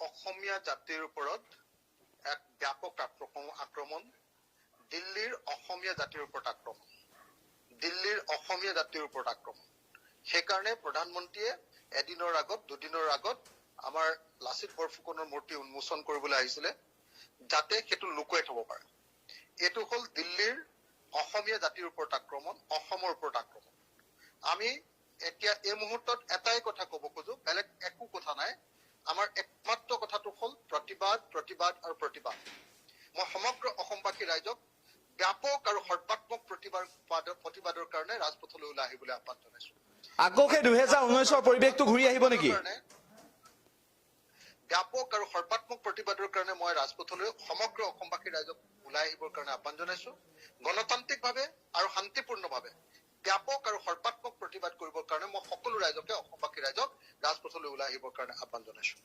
অসমীয়া জাতিৰ ওপৰত এক ব্যাপক আক্ৰমণ দিল্লীৰ অসমীয়া জাতিৰ ওপৰত আক্ৰমণ। দিল্লীৰ অসমীয়া জাতিৰ ওপৰত আক্ৰমণ। সেইকাৰণে প্ৰধানমন্ত্ৰীয়ে এদিনৰ আগত দুদিনৰ আগত আমাৰ লাচিত বৰফুকনৰ মূৰ্তি উন্মোচন কৰিবলৈ আহিছিলে যাতে সেইটো লুকুৱাই থব পাৰে। এইটো হ'ল দিল্লীৰ অসমীয়া জাতিৰ ওপৰত আক্ৰমণ অসমৰ ওপৰত আক্ৰমণ। আমি এতিয়া এই মুহূৰ্তত একমাত্ৰ কথাটো হ'ল প্ৰতিবাদ প্ৰতিবাদ আৰু প্ৰতিবাদ। মই সমগ্ৰ অসমবাসী ৰাইজক ব্যাপক আৰু সৰ্বাত্মক প্ৰতিবাদ প্ৰতিবাদৰ কাৰণে ৰাজপথলৈ ওলাই আহিবলৈ আহ্বান জনাইছো। আকৌ সেই দুহেজাৰ ঊনৈশৰ পৰিৱেশটো ঘূৰি আহিব নেকি? ব্যাপক আৰু সৰ্বাত্মক প্ৰতিবাদৰ কাৰণে মই ৰাজপথলৈ সমগ্ৰ অসমবাসী ৰাইজক ওলাই আহিবৰ কাৰণে আহ্বান জনাইছো। গণতান্ত্ৰিকভাৱে আৰু শান্তিপূৰ্ণভাৱে ব্যাপক আৰু সৰ্বাত্মক প্ৰতিবাদ কৰিবৰ কাৰণে মই সকলো ৰাইজকে অসমবাসী ৰাইজক ৰাজপথলৈ ওলাই আহিবৰ কাৰণে আহ্বান জনাইছো।